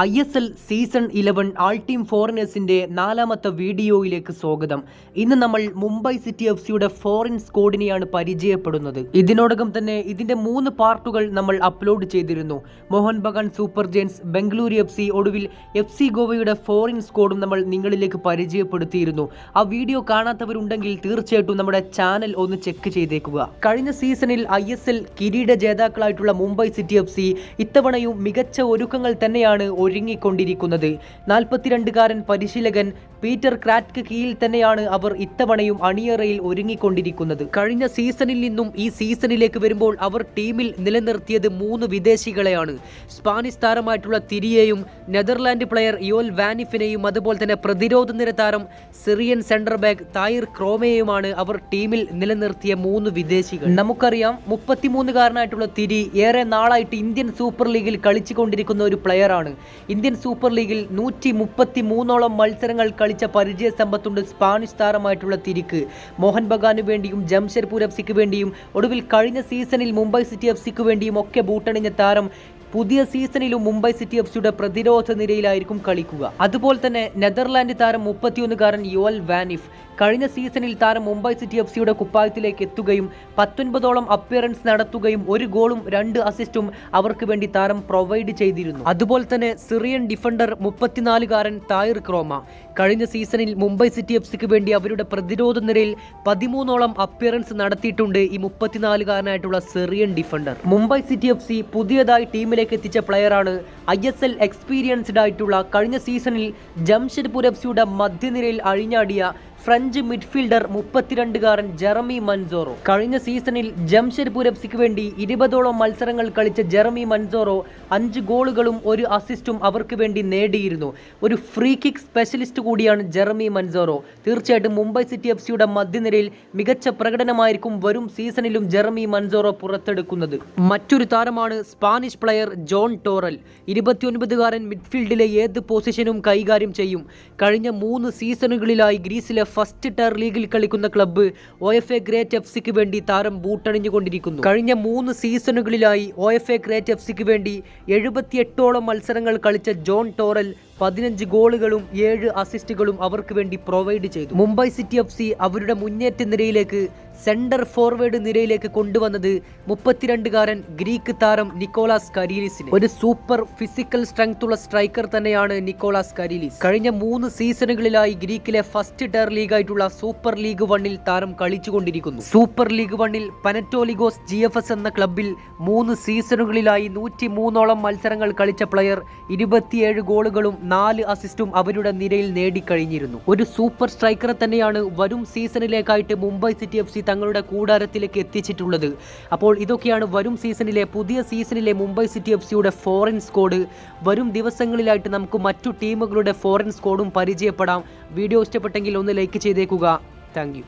I S L season eleven all team ഫോറിനേഴ്സിന്റെ നാലാമത്തെ വീഡിയോയിലേക്ക് സ്വാഗതം. ഇന്ന് നമ്മൾ മുംബൈ സിറ്റി എഫ് സിയുടെ ഫോറിൻ സ്കോഡിനെയാണ് പരിചയപ്പെടുന്നത്. ഇതിനോടകം തന്നെ ഇതിന്റെ മൂന്ന് പാർട്ടുകൾ നമ്മൾ അപ്ലോഡ് ചെയ്തിരുന്നു. Mohun Bagan super giants Bengaluru F C ഒടുവിൽ എഫ് സി ഗോവയുടെ ഫോറിൻ സ്കോഡും നമ്മൾ നിങ്ങളിലേക്ക് പരിചയപ്പെടുത്തിയിരുന്നു. ആ വീഡിയോ കാണാത്തവരുണ്ടെങ്കിൽ തീർച്ചയായിട്ടും നമ്മുടെ ചാനൽ ഒന്ന് ചെക്ക് ചെയ്തേക്കുക. കഴിഞ്ഞ സീസണിൽ ഐ എസ് എൽ കിരീട ജേതാക്കളായിട്ടുള്ള മുംബൈ സിറ്റി എഫ് സി ഇത്തവണയും മികച്ച ഒരുക്കങ്ങൾ തന്നെയാണ് ഒരുങ്ങിക്കൊണ്ടിരിക്കുന്നത്. നാൽപ്പത്തിരണ്ടുകാരൻ പരിശീലകൻ പീറ്റർ ക്രാറ്റ്ക്ക് കീഴിൽ തന്നെയാണ് അവർ ഇത്തവണയും അണിയറയിൽ ഒരുങ്ങിക്കൊണ്ടിരിക്കുന്നത്. കഴിഞ്ഞ സീസണിൽ നിന്നും ഈ സീസണിലേക്ക് വരുമ്പോൾ അവർ ടീമിൽ നിലനിർത്തിയത് മൂന്ന് വിദേശികളെയാണ്. സ്പാനിഷ് താരമായിട്ടുള്ള തിരിയെയും നെതർലാൻഡ് പ്ലെയർ യോൽ വാനിഫിനെയും അതുപോലെ തന്നെ പ്രതിരോധ നിര താരം സിറിയൻ സെന്റർ ബാക്ക് തായിർ ക്രോമയെയുമാണ് അവർ ടീമിൽ നിലനിർത്തിയ മൂന്ന് വിദേശികൾ. നമുക്കറിയാം മുപ്പത്തിമൂന്നുകാരനായിട്ടുള്ള തിരി ഏറെ നാളായിട്ട് ഇന്ത്യൻ സൂപ്പർ ലീഗിൽ കളിച്ചുകൊണ്ടിരിക്കുന്ന ഒരു പ്ലെയറാണ്. ഇന്ത്യൻ സൂപ്പർ ലീഗിൽ നൂറ്റി മുപ്പത്തി മൂന്നോളം മത്സരങ്ങൾ കളിച്ച പരിചയ സമ്പത്തുണ്ട് സ്പാനിഷ് താരമായിട്ടുള്ള തിരിക്ക്. മോഹൻ ബഗാന് വേണ്ടിയും ജംഷഡ്പൂർ എഫ് സിക്ക് വേണ്ടിയും ഒടുവിൽ കഴിഞ്ഞ സീസണിൽ മുംബൈ സിറ്റി എഫ് സിക്ക് വേണ്ടിയും ഒക്കെ ബൂട്ടണിഞ്ഞ താരം പുതിയ സീസണിലും മുംബൈ സിറ്റി എഫ് സിയുടെ പ്രതിരോധ നിരയിലായിരിക്കും കളിക്കുക. അതുപോലെ തന്നെ നെതർലാൻഡ് താരം മുപ്പത്തിയൊന്നുകാരൻ യുവൽ വാനിഫ്. കഴിഞ്ഞ സീസണിൽ താരം മുംബൈ സിറ്റി എഫ് സിയുടെ കുപ്പായത്തിലേക്ക് എത്തുകയും പത്തൊൻപതോളം അപ്പിയറൻസ് നടത്തുകയും ഒരു ഗോളും രണ്ട് അസിസ്റ്റും അവർക്ക് വേണ്ടി താരം പ്രൊവൈഡ് ചെയ്തിരുന്നു. അതുപോലെ തന്നെ സിറിയൻ ഡിഫൻഡർ മുപ്പത്തിനാലുകാരൻ തായർ ക്രോമ. കഴിഞ്ഞ സീസണിൽ മുംബൈ സിറ്റി എഫ് സിക്ക് വേണ്ടി അവരുടെ പ്രതിരോധ നിരയിൽ പതിമൂന്നോളം അപ്പിയറൻസ് നടത്തിയിട്ടുണ്ട് ഈ മുപ്പത്തിനാലുകാരനായിട്ടുള്ള Syrian defender Mumbai city F C പുതിയതായി ടീമിലേക്ക് എത്തിച്ച പ്ലെയറാണ് ഐ എസ് എൽ എക്സ്പീരിയൻസ്ഡ് ആയിട്ടുള്ള കഴിഞ്ഞ സീസണിൽ ജംഷഡ്പൂർ എഫ് സിയുടെ മധ്യനിരയിൽ അഴിഞ്ഞാടിയ ഫ്രഞ്ച് മിഡ്ഫീൽഡർ മുപ്പത്തിരണ്ടുകാരൻ ജെറമി മൻസോറോ. കഴിഞ്ഞ സീസണിൽ ജംഷഡ്പൂർ എഫ് സിക്ക് വേണ്ടി ഇരുപതോളം മത്സരങ്ങൾ കളിച്ച ജെറമി മൻസോറോ അഞ്ച് ഗോളുകളും ഒരു അസിസ്റ്റും അവർക്ക് വേണ്ടി നേടിയിരുന്നു. ഒരു ഫ്രീ കിക്ക് സ്പെഷ്യലിസ്റ്റ് കൂടിയാണ് ജെറമി മൻസോറോ. തീർച്ചയായിട്ടും മുംബൈ സിറ്റി എഫ് സിയുടെ മധ്യനിരയിൽ മികച്ച പ്രകടനമായിരിക്കും വരും സീസണിലും ജെറമി മൻസോറോ പുറത്തെടുക്കുന്നത്. മറ്റൊരു താരമാണ് സ്പാനിഷ് പ്ലെയർ ജോൺ ടോറൽ. ഇരുപത്തിയൊൻപതുകാരൻ മിഡ്ഫീൽഡിലെ ഏത് പൊസിഷനും കൈകാര്യം ചെയ്യും. കഴിഞ്ഞ മൂന്ന് സീസണുകളിലായി ഗ്രീസിലെ ഫസ്റ്റ് ടയർ ലീഗിൽ കളിക്കുന്ന club O F A Crete F സിക്ക് വേണ്ടി താരം ബൂട്ടണിഞ്ഞുകൊണ്ടിരിക്കുന്നു. കഴിഞ്ഞ മൂന്ന് സീസണുകളിലായി O F A Crete F സിക്ക് വേണ്ടി എഴുപത്തിയെട്ടോളം മത്സരങ്ങൾ കളിച്ച ജോൺ ടോറൽ പതിനഞ്ച് ഗോളുകളും ഏഴ് അസിസ്റ്റുകളും അവർക്ക് വേണ്ടി പ്രൊവൈഡ് ചെയ്തു. മുംബൈ സിറ്റി എഫ് സി അവരുടെ മുന്നേറ്റ നിരയിലേക്ക് സെന്റർ ഫോർവേഡ് നിരയിലേക്ക് കൊണ്ടുവന്നത് മുപ്പത്തിരണ്ടുകാരൻ ഗ്രീക്ക് താരം നിക്കോളാസ് കരീലിസിന്. ഒരു സൂപ്പർ ഫിസിക്കൽ സ്ട്രെങ്ത് ഉള്ള സ്ട്രൈക്കർ തന്നെയാണ് നിക്കോളാസ് കരീലിസ്. കഴിഞ്ഞ മൂന്ന് സീസണുകളിലായി ഗ്രീക്കിലെ ഫസ്റ്റ് ടയർ ലീഗായിട്ടുള്ള സൂപ്പർ ലീഗ് വണ്ണിൽ താരം കളിച്ചുകൊണ്ടിരിക്കുന്നു. സൂപ്പർ ലീഗ് വണ്ണിൽ പനറ്റോലിഗോസ് ജി എന്ന ക്ലബിൽ മൂന്ന് സീസണുകളിലായി നൂറ്റി മൂന്നോളം മത്സരങ്ങൾ കളിച്ച പ്ലെയർ ഇരുപത്തിയേഴ് ഗോളുകളും നാല് അസിസ്റ്റും അവരുടെ നിരയിൽ നേടിക്കഴിഞ്ഞിരുന്നു. ഒരു സൂപ്പർ സ്ട്രൈക്കറെ തന്നെയാണ് വരും സീസണിലേക്കായിട്ട് മുംബൈ സിറ്റി എഫ് സി തങ്ങളുടെ കൂടാരത്തിലേക്ക് എത്തിച്ചിട്ടുള്ളത്. അപ്പോൾ ഇതൊക്കെയാണ് വരും സീസണിലെ പുതിയ സീസണിലെ മുംബൈ സിറ്റി എഫ് സിയുടെ ഫോറിൻ സ്കോഡ് വരും ദിവസങ്ങളിലായിട്ട് നമുക്ക് മറ്റു ടീമുകളുടെ ഫോറിൻ സ്കോഡും പരിചയപ്പെടാം. വീഡിയോ ഇഷ്ടപ്പെട്ടെങ്കിൽ ഒന്ന് ലൈക്ക് ചെയ്തേക്കുക. താങ്ക്